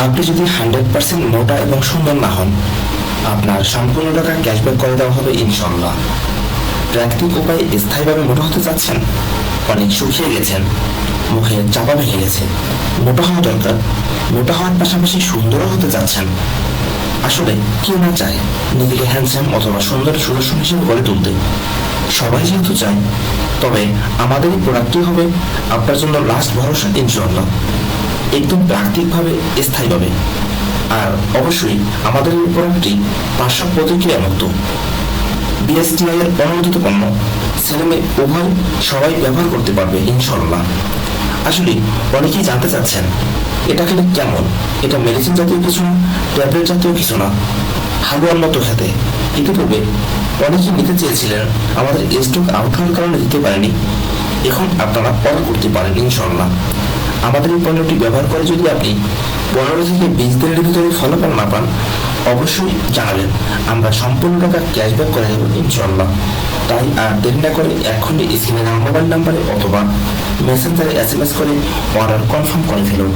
আপনি যদি hundred percent মোটা এবং সুন্দর না হন, আপনার সম্পূর্ণ টাকা ক্যাশব্যাক করে দেওয়া হবে ইনশাল্লাহ প্রাকৃতিক উপায়ে স্থায়ীভাবে মোটা হতে চাচ্ছেন? অনেক শুকিয়ে গেছেন। মুখে চাপা ভেঙে গেছে। মোটা হওয়া দরকার। মোটা হওয়ার পাশাপাশি সুন্দরও হতে চাচ্ছেন। আসলে কেউ না চায় নিজেকে হ্যান্ডসাম অথবা সুন্দর সুদর্শন হিসেবে গড়ে তুলতে। সবাই যেহেতু চায়, তবে আমাদের এই প্রোডাক্টটি হবে? আপনার জন্য লাস্ট ভরসা ইনশাল্লাহ একদম প্রাকৃতিকভাবে স্থায়ীভাবে। আর অবশ্যই আমাদের এই প্রোডাক্টটি পার্শ্ব প্রতিক্রিয়া মুক্ত। বিএসটিআই এর অনুমোদিত পণ্য ছেলে মেয়ে উভয় সবাই ব্যবহার করতে পারবে ইনশাল্লাহ আসলে অনেকেই জানতে চাচ্ছেন, এটা খেলে কেমন? এটা মেডিসিন জাতীয় কিছু না ট্যাবলেট জাতীয় কিছু না? হালুয়ার মতো খেতে। ইতিপূর্বে অনেকেই নিতে চেয়েছিলেন, আমাদের স্টক আউট হওয়ার কারণে দিতে পারেনি। এখন আপনারা অর্ডার করতে পারেন ইনশাল্লাহ আমাদের এই পণ্যটি ব্যবহার করে যদি আপনি পনেরো থেকে বিশ দিনের ভিতরে ফলাফল না পান, অবশ্যই জানাবেন। আমরা সম্পূর্ণ টাকা ক্যাশব্যাক করে দেবো ইনশাল্লাহ তাই আর দেরি না করে এখনই স্ক্রিনে মোবাইল নাম্বারে অথবা মেসেঞ্জারে এস এম এস করে অর্ডার কনফার্ম করে ফেলুন।